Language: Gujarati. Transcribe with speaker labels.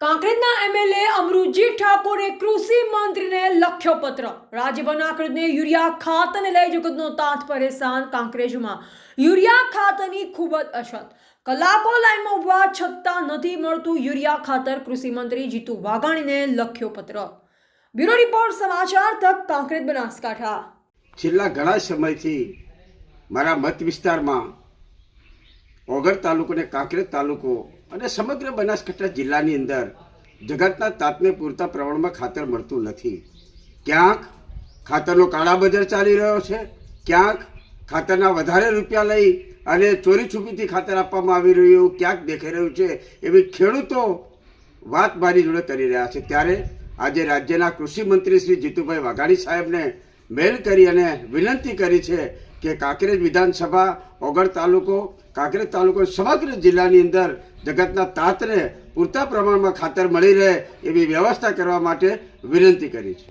Speaker 1: કાંકરેજના એમએલએ અમૃતજી ઠાકોરે કૃષિ મંત્રીને લખ્યો પત્ર રાજ્યભરના ખેડૂતને યુરિયા ખાતરને લઈ જગતનો તાત પરેશાન કાંકરેજમાં. યુરિયા ખાતરની ખૂબ જ અછત. કલાકો લાઈનમાં ઊભા છતાં નથી મળતું યુરિયા ખાતર, કૃષિ મંત્રી જીતુ વાઘાણીને લખ્યો પત્ર બ્યુરો રિપોર્ટ સમાચાર તક કાંકરેજ બનાસકાંઠા.
Speaker 2: છેલ્લા ઘણા સમયથી મારા મત વિસ્તારમાં ઓગર તાલુકો અને કાંકરેજ તાલુકો અને સમગ્ર બનાસકાંઠા જિલ્લાની અંદર જગતના તાપને પૂરતા પ્રમાણમાં ખાતર મળતું નથી. ક્યાંક ખાતરનો કાળા બજાર ચાલી રહ્યો છે, ક્યાંક ખાતરના વધારે રૂપિયા લઈ અને ચોરી છુપીથી ખાતર આપવામાં આવી રહ્યું, ક્યાંક દેખાઈ રહ્યું છે એવી ખેડૂતો વાત મારી જોડે કરી રહ્યા છે. ત્યારે આજે રાજ્યના કૃષિ મંત્રી શ્રી જીતુભાઈ વાઘાણી સાહેબને મેલ કરી અને વિનંતી કરી છે કે કાંકરેજ વિધાનસભા ઓગળ તાલુકો, કાંકરેજ તાલુકો સમગ્ર જિલ્લાની અંદર જગતના તાતને પૂરતા પ્રમાણમાં ખાતર મળી રહે એવી વ્યવસ્થા કરવા માટે વિનંતી કરી છે.